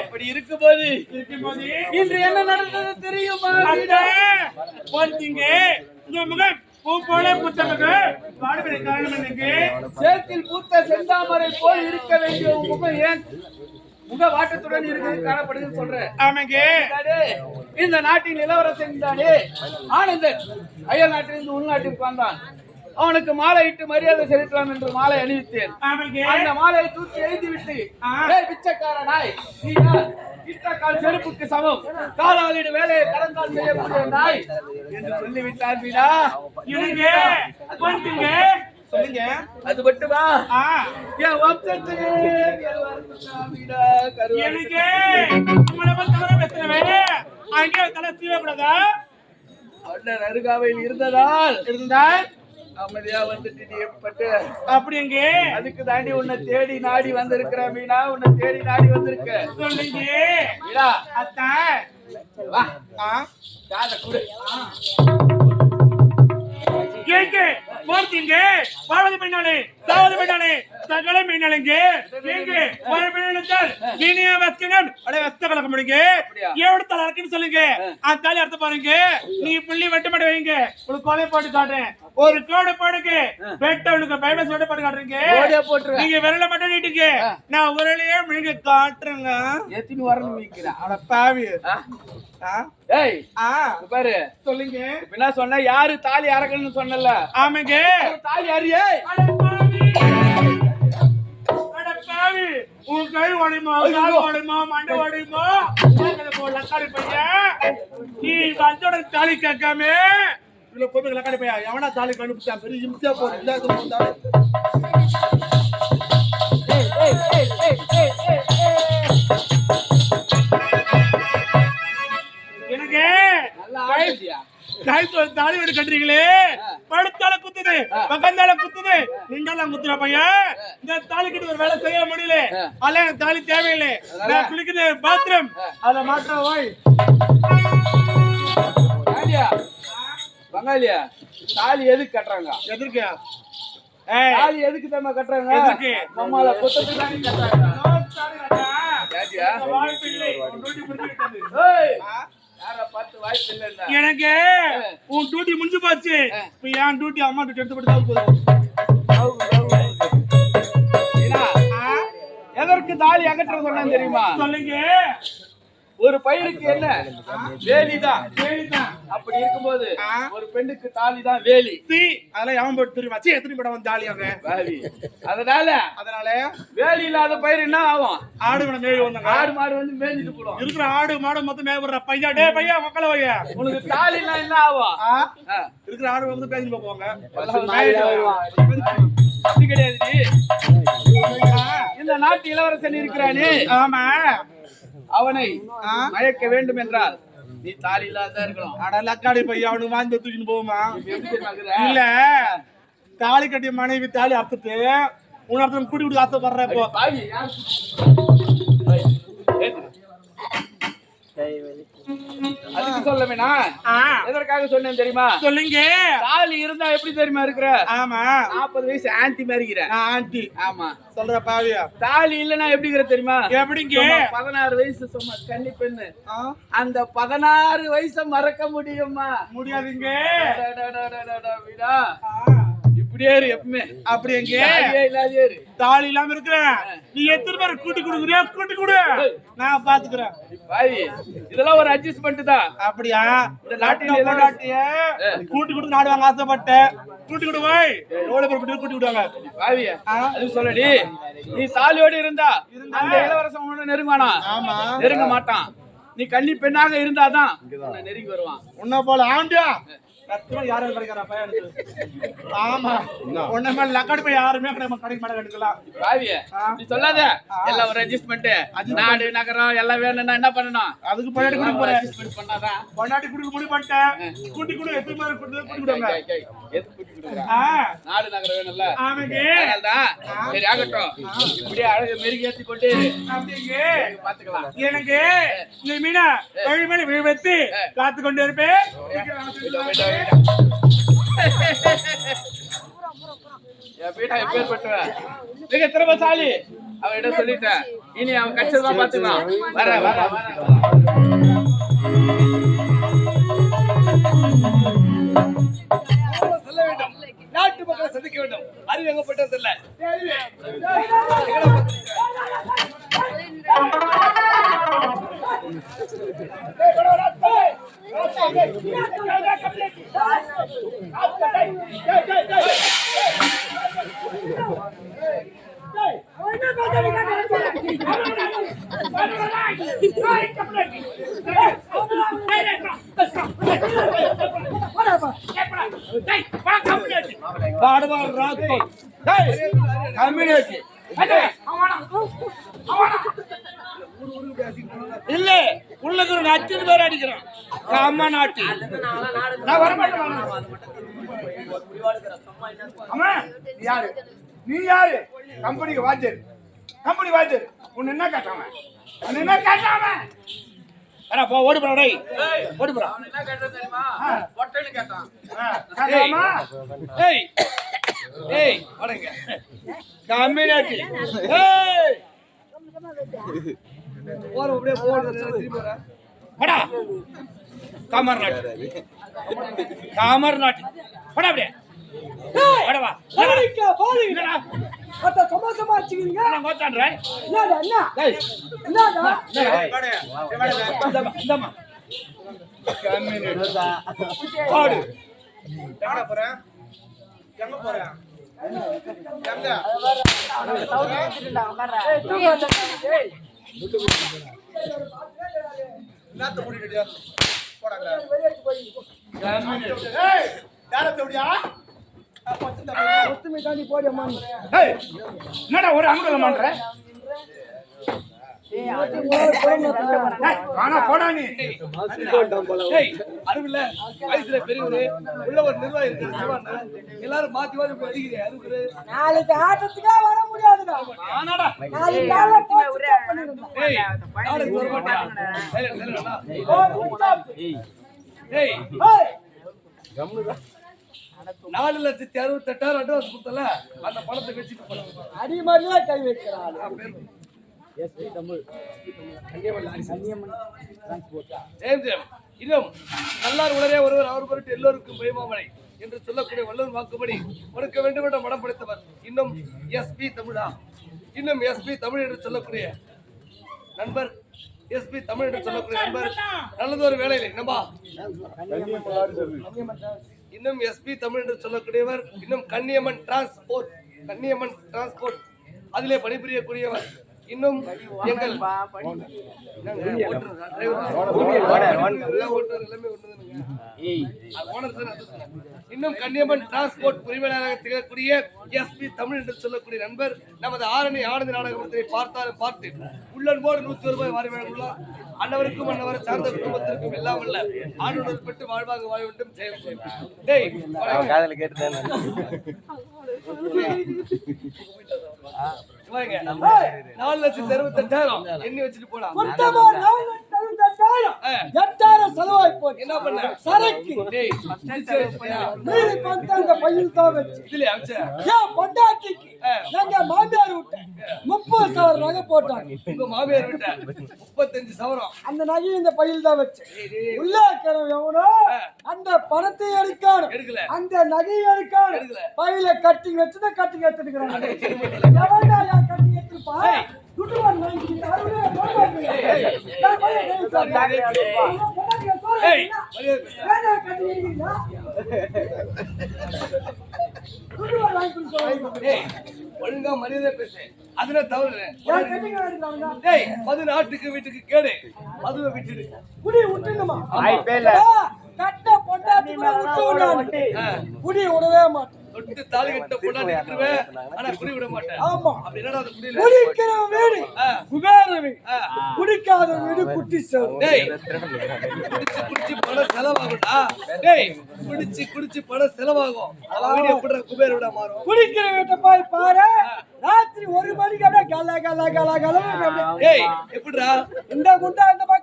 அப்படி இருக்கும்போது இன்று என்ன நடந்தது தெரியுமா உங்க முகம் பூ போல புத்தகம் வாழ்விட காரணம் எனக்கு. சேத்தில் பூத்த செந்தாமரை போல் இருக்க வேண்டிய முகம் ஏன் முக வாட்டத்துடன் இருக்கிறது காணப்படுதுன்னு சொல்றேன். ஆமாங்க. இந்த நாட்டின் இளவரசன் தானே? ஆனந்தன். அயல் நாட்டிலிருந்து உள்நாட்டிற்கு வந்தான். அவனுக்கு மாலை இட்டு மரியாதை செலுத்தலாம் என்று மாலை அணிவித்தேன். அந்த மாலையை தூக்கி எழுதி விட்டு ஆ. "ஏய், பிச்சைக்கார நாய் நீ யார்? இட்ட கால் செருப்புக்கு சமம். காலாளிடு வேலையை கடந்தால் செய்யக்கூடிய நாய் என்று சொல்லிவிட்டார் எனக்கு ஒருத்திங்க, சொல்லுங்க. அது மட்டுமா என் வம்சத்திலே எனக்கு அங்கே தலை சீவக்கூடாதா மன்னர் அருகாமையில் இருந்ததால் இருந்தால்? அமைதியா வந்துட்டு நீ எப்பட்டு அப்படி எங்க? அதுக்கு தாண்டி உன்னை தேடி நாடி வந்திருக்கிற மீனா உன்னை தேடி நாடி வந்திருக்க. சொல்லுங்க. மீனா. அத்தான் வா. ஆ. காதை கொடு. கேக்கு போர்த்தீங்க வாழ்வது பெண்ணாலே சாவது பெண்ணாலே சகல மீனாளுங்க கேக்கு ஒரு நீனிய வஸ்கனம் அட வஸ்த கலக்க முடியுங்க எவ்வளவு தலை இருக்குன்னு சொல்லுங்க. அந்த தாலி அர்த்தம் பாருங்க. நீ புள்ளி வெட்ட மாட்ட வைங்க. ஒரு கொலை போட்டு காட்டுறேன். ஒரு கோடு போடுங்க. வெட்டவனுக்கு பயமஸ் வெட்ட போட்டு காட்டுறீங்க நீங்க விரல மட்டும் நீட்டுங்க. நான் உரலையே முழுங்க காட்டுறேங்க. எத்தினு வரணும் வைக்கிறேன் அட பாவி. ஏய் பாரு. சொல்லுங்க. என்ன சொன்ன யாரு தாலி அறக்கணும்னு சொன்னல? ஆமாங்க. தாலி பாவி. உன் கை உடையுமா கால் உடையுமா மண்டை உடையுமா கேட்கல போ லக்காடி பையன். நீ வந்தோட தாலி கேட்காம ஏய் ஏய் ஏய் ஏய் ஏய் ஏய் எனக்கு நல்லா ஆடுதியா கை தாலி வீடு கட்டுறீங்களே? படுத்தால குத்துது. பக்கந்தால குத்துது. நீங்களாம் குத்துற பையன்? இந்த தாலி கட்டி ஒரு வேலை செய்ய முடியல. அல்ல தாலி தேவையில்லை. நான் குளிக்குது பாத்ரூம் அதுல மாற்ற வாய் பங்காளியா? தாலி எதுக்கு கட்டுறாங்க? ஏய் தாலி எதுக்கு தெரியுமா கட்டுறாங்க? எதுக்கு? நம்மள கொத்தத்துக்கு தானே கட்டுறாங்க. எனக்கு உன் டியூட்டி முடிஞ்சு போச்சு. இப்ப என் டியூட்டி அம்மா டியூட்டி எடுத்து போட்டு தான் போதும் எதற்கு தாலி அகற்ற சொன்னேன் தெரியுமா? சொல்லுங்க. ஒரு பையனுக்கு என்ன? வேலிதான். அப்படி இருக்கும்போது. ஒரு பெண்ணுக்கு தாலி தான் வேலி அதெல்லாம் எவன் போட்டு தெரியுமா சி எத்தனை படம் வந்து வேலி. அதனால அதனால? வேலி இல்லாத பயிர் என்ன ஆகும் ஆடு விட மேய் வந்தாங்க. ஆடு மாடு வந்து மேய்ஞ்சிட்டு போடும். இருக்கிற ஆடு மாடு மொத்தம் மேய் விடுற. பையா டே பையா மக்களை வையா உனக்கு தாலினா என்ன ஆகும். இருக்கிற ஆடு வந்து பேசிட்டு போவாங்க. அப்படி கிடையாது இந்த நாட்டு இளவரசன் இருக்கிறானே. ஆமா. அவனை ஆ. மயக்க வேண்டும் என்றால் நீ தாலி இல்லாத இருக்கணும். அட லக்காடி பையா அவனுக்கு வாங்கி தூக்கின்னு போகுமா? இல்ல தாலி கட்டிய மனைவி தாலி அறுத்துட்டு உன்னொருத்தன் குடி குடி ஆசைப்படுற இப்போ அதுக்கு சொல்ல வேணா ஆ. எதற்காக சொன்னேன் தெரியுமா? சொல்லுங்க. தாலி இருந்தா எப்படி தெரியுமா இருக்கிற? ஆமா. நாற்பது வயசு ஆன்டி மாதிரி ஆண்டி. ஆமா. சொல்ற பாவியா. தாலி இல்லனா எப்படி இருக்கிற தெரியுமா? எப்படிங்க? பதினாறு வயசு சும்மா கன்னி பெண்ணு. அந்த பதினாறு வயசை மறக்க முடியுமா? முடியாதுங்க. இப்படியே இரு எப்பவுமே. அப்படி எங்க? தாலி இல்லாம இருக்கிறேன் நீ எத்தனை பேர் கூட்டி கொடுக்குறியா கூட்டி கொடு. நான் பாத்துக்கிறேன். இதெல்லாம் ஒரு அட்ஜஸ்ட்மெண்ட் தான் அப்படியா? இந்த நாட்டின் பொண்டாட்டிய கூட்டி கொடுத்து நாடுவாங்க ஆசைப்பட்டேன். கூட்டி கொடு போய். எவ்வளவு பேர் கூட்டி கூட்டி விடுவாங்க பாவி ஆ. அது சொல்லடி நீ தாலியோடு இருந்தா அந்த இளவரசன் உன்னை நெருங்குவானா? ஆமா. நெருங்க மாட்டான். நீ கன்னி பெண்ணாக இருந்தாதான் உன்னை நெருங்கி வருவான். உன்ன போல ஆண்டியா? ஆமா. உன்ன லக்கடி போய் யாருமே கிடைக்க கடைக்கு மாட கட்டுக்கலாம் பாவிய நீ சொல்லாத. எல்லாம் ஒரு ரெஜிஸ்ட்மெண்ட் நாடு நகரம் எல்லாம் வேணும்னா என்ன பண்ணணும்? அதுக்கு ரெஜிஸ்ட்மெண்ட் பண்ணாதான். பொண்டாட்டி குடுக்க முடிவு பண்ணிட்டேன். கூட்டி கொடு எத்தனை பேர் கூட்டி கூட்டி கொடுங்க. கை, கை, எதுக்கு கூட்டி கொடுக்குறா? ஆ, நாடு நகரம் வேணும்ல. ஆமாங்க. அதனால்தான் சரி ஆகட்டும். இப்படியே அழகு மெருகி ஏத்தி கொண்டு அப்படிங்க பாத்துக்கலாம் எனக்கு இந்த மீனா வழி மேல விழி வைத்து காத்து கொண்டு இருப்பேன். சீக்கிரம் வீட்டை, வீட்டை, வீட்டை. மிக திறமைசாலி. சொல்லிட்டேன். இனி அவன் கட்சிதான் பாத்துக்கலாம் வர வர நாட்டு மக்களை சந்திக்க வேண்டும். அறிவு எங்கப்பட்டது இல்ல. பாடுவார் ராக்கோல் கம்யூனிட்டி இல்ல உள்ளுக்கு ஒரு அச்சது பேர் அடிக்கிறான். அம்மா நாட்டு. நான் வரமாட்டேன் அம்மா நீ யாரு? நீ யாரு? கம்பெனிக்கு வாத்தியர் கம்பெனி வாத்தியர் உன்னை என்ன கேட்டாம உன்னை என்ன கேட்டாம அடா போ ஓடி போடா டேய். ஓடி போடா என்ன கேட்டான் தெரியுமா பொட்டன்னு கேட்டான் கேட்டாமா ஏய் ஏய் ஏய் போற அப்படியே போறது திரும்பி வர. படா காமர் நாட்டு காமர் நாட்டு படா அப்படியே. சமாசமா வச்சுக்கிறீங்க. என்னடா, என்ன? டேய் என்னடா? இந்தாம்மா, இந்தாம்மா. பாடு தாண்டி ஒரு அங்கல மாட்ற ஏய், குழம்பு ஊத்துறா. ஏய் காணா போடா நீ ஏய் அறிவில்ல வயசுல பெரியவரு உள்ள ஒரு நிர்வாகி இருக்காரு சிவான்னு. எல்லாரும் மாத்தி மாத்தி போய் அடிக்கிறேன் அறிவுரு நாளைக்கு ஆட்டத்துக்கே வர நாளைக்கு மாட்டேன் ஏய், நாலு லட்சத்தி அறுபத்தெட்டாயிரம் அட்வான்ஸ் கொடுத்தல அந்த பணத்தை வச்சுட்டு அடி மாதிரியே கை ஜெயம் ஜெயம் இன்னும் நல்லார் உடனே ஒருவர் அவர் பொருட்டு எல்லோருக்கும் பயமாமலை என்று சொல்லக்கூடிய வல்லூர் வாக்குப்படி கொடுக்க வேண்டும் என்ற மனம் படைத்தவர். இன்னும் எஸ்பி தமிழா? இன்னும் எஸ்பி தமிழ் என்று சொல்லக்கூடிய நண்பர் எஸ்பி தமிழ் என்று சொல்லக்கூடிய நண்பர் நல்லது ஒரு வேலையில் என்னம்பா இன்னும் எஸ்பி தமிழ் என்று சொல்லக்கூடியவர் இன்னும் கன்னியம்மன் டிரான்ஸ்போர்ட் கன்னியம்மன் டிரான்ஸ்போர்ட் அதிலே பணிபுரியக்கூடியவர் இன்னும் எங்கள். இன்னும் கன்னியம்மன் டிரான்ஸ்போர்ட் உரிமையாளராக திகழக்கூடிய எஸ்பி தமிழ் என்று சொல்லக்கூடிய நண்பர் நமது ஆரணி ஆனந்த நாடகத்தை பார்த்தாலும் பார்த்து உள்ளன்போடு நூத்தி ஒரு ரூபாய் வாரி வழங்குள்ளார் அன்னவருக்கும் அன்னவரை சார்ந்த குடும்பத்திற்கும் எல்லாம் அல்ல ஆண்டுடன் பெற்று வாழ்வாங்க வாழ வேண்டும். டேய் காதல கேட்டு வாங்க. நாலு லட்சத்தி அறுபத்தெட்டாயிரம் எண்ணி வச்சுட்டு போடா எட்டாயிரம் செலவாகி போச்சு. என்ன பண்ண? சரக்கு? மீறி அந்த பையில் தான் வச்சு. ஏன் பொண்டாட்டிக்கு. எங்க மாமியார் விட்டேன் முப்பது சவரம் நகை போட்டாங்க. உங்க மாமியார் முப்பத்தஞ்சு சவரம். அந்த நகையை இந்த பையில் தான் வச்சு. உள்ள இருக்கிறவன் எவனோ. அந்த பணத்தை எடுக்கணும் அந்த நகையை எடுக்கணும். பையில கட்டிங் வச்சுதான் கட்டிங் எடுத்துக்கிறாங்க எவன்டா கட்டிங் வாங்கிக்கிட்டு ஒழுங்கா மரியாதை பேசு. அதுல தவறு டேய் மது நாட்டுக்கு வீட்டுக்கு கேடு மதுவை விட்டுடு. குடி விட்டுணுமா. கட்ட பொண்டாட்டி. குடி விடவே மாட்டேன். தொட்டு தாலி கட்ட பொண்டாட்டி விட்டுருவேன் ஆனா குடி விட மாட்டேன். ஆமா. அப்படி என்னடா அது குடியில குடிக்கிற வீடு. குபேர வீடு. குடிக்காத வீடு குட்டி சேரும் டேய். குடிச்சு குடிச்சு பணம் செலவாகும்டா. டேய். குடிச்சு குடிச்சு பணம் செலவாகும். அவன் வீடு எப்படி குபேர் விட மாறும். குடிக்கிற வீட்டை போய் பாரு. ராத்திரி ஒரு மணிக்கு அப்படியே கல கல கல கல டேய் எப்படிடா? இந்த குண்டா இந்த பக்கம்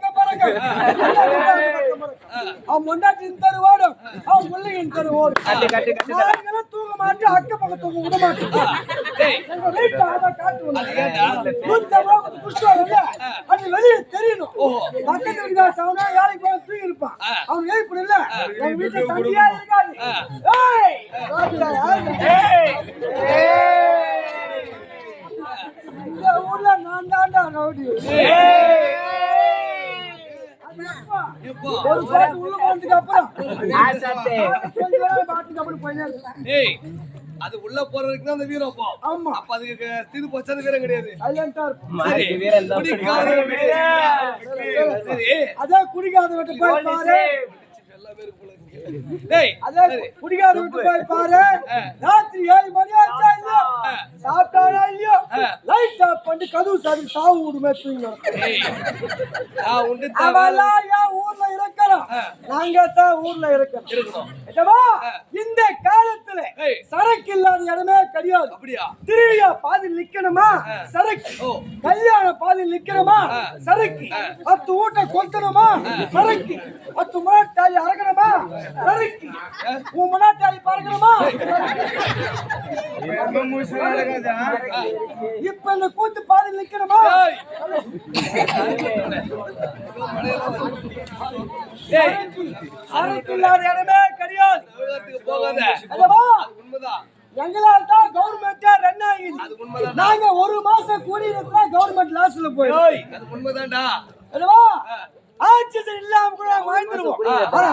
அவன் பொண்டாட்டி இந்த தெரு ஓடும் அவன் பிள்ளைங்க இந்த தெரு ஓடும் நாங்களும் தூங்க மாட்டேன் அக்க பக்கம் தூங்க விட மாட்டேன். டேய். எங்க வீட்டு அதை காட்டு வரல அது வெளியே தெரியணும். பக்கத்து வீட்டுக்கார சவனா வேலைக்கு போய் தூங்கி இருப்பான். அவன் ஏய் இல்ல? எங்க வீட்டுல சண்டையா இருக்காது? இந்த ஊர்ல நான் தான்டா ரவுடி. ஒரு உள்ள போனதுக்கு அப்புறம் பாட்டுக்கு போயினே அது உள்ள போறதுக்கு தான் அந்த வீரம் அப்போ. ஆமா. அப்ப அதுக்கு திரு போச்சது வீரம் கிடையாது. சைலண்டா இருக்கும். சரி குடிக்காத வீடு. சரி அதே குடிக்காத வீட்டு போய் பாரு. எல்லா பேரும் வீட்டு போய் பாரு. ராத்திரி ஏழு மணி ஆச்சா இல்லையோ? சாப்பிட்டாரா இல்லையோ? லைட் ஆஃப் பண்ணி கதவு சாவி சாவு விடுமே தூங்க அவெல்லாம் ஏன் ஊர்ல இருக்கிறோம் நாங்க தான் ஊர்ல இருக்கிறோம்? இந்த காலத்துல. சரக்கு இல்லாத இடமே கிடையாது. அப்படியா? திருவிழா பாதி நிக்கணுமா? சரக்கு. கல்யாண பாதி நிக்கணுமா? சரக்கு. பத்து ஊட்ட கொத்தணுமா? சரக்கு. பத்து முன்னாடி அறக்கணுமா? சரக்கு. உன் முன்னாடி பறக்கணுமா இப்ப இந்த கூத்து பாதி நிக்கணுமா? சரக்கு இல்லாத இடமே எங்களால தான் கவர்மெண்டே ரன் ஆகுது அது உண்மைதான் நாங்க ஒரு மாசம் கூலி இருந்தா கவர்மெண்ட் லாஸ்ல போயிடும். டேய் அது உண்மைதான்டா. அல்லவா? ஆக்சிஜன் இல்லாம கூட வாழ்ந்துருவோம். ஆனா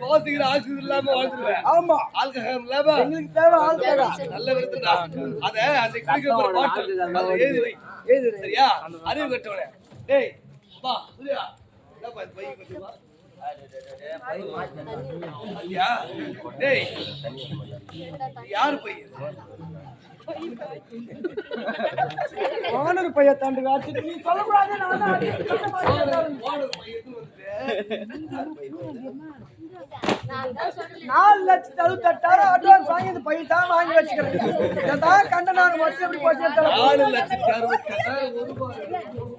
சுவாசிக்கிற ஆக்சிஜன் இல்லாம வாழ்ந்துருவேன் ஆமா. ஆல்கஹால் இல்லாம. எங்களுக்கு தேவை ஆளுக்காக நல்ல விருதுடா அத அந்த குடிக்கிற ஒரு பாட்டில் அதுல எழுதி வை. எழுதி சரியா? அறிவு கட்டவனே. டேய் வா சூர்யா யாரு பையன்? ஓனர் பைய தாண்டி நீ சொல்லக்கூடாது நான் தான் நாலு லட்சத்தி அறுபத்தெட்டாயிரம் அட்வான்ஸ் வாங்கி இந்த பையன் தான் வாங்கி வச்சுக்கிறேன். கண்ட நான் வச்சு எப்படி போச்சு. நாலு லட்சத்தி அறுபத்தி எட்டாயிரம்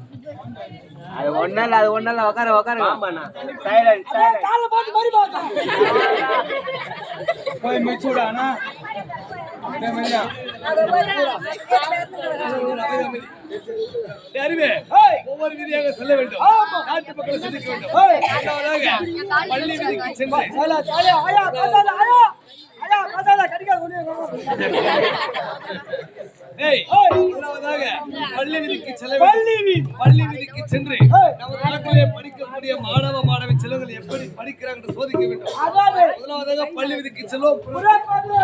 அது ஒவ்வொரு விஷயமாச்சு அது அது ஒண்ணல்ல உட்கார உட்கார சைலண்ட் அதான் காலை போட்டு மாதிரி பார்த்தேன் போய் மிச்சுடானா ஒவ்வொரு விதியாக செல்ல வேண்டும். நாட்டு மக்களை சிந்திக்க வேண்டும். பள்ளி விதிக்கு சென்று. சாலா, சாலா, ஆயா, பேசாத, ஆயா. ஆயா, பேசாத, கடிக்காத, ஒண்ணு டேய், முதலாவதாக பள்ளி விதிக்கு செல்ல வேண்டும் பள்ளி வீதி. பள்ளி விதிக்கு சென்று நமது படிக்கக்கூடிய மாணவ மாணவி செல்வங்கள் எப்படி படிக்கிறாங்க சோதிக்க வேண்டும் முதலாவதாக பள்ளி விதிக்கு செல்வோம் ஒரே பாட்டு.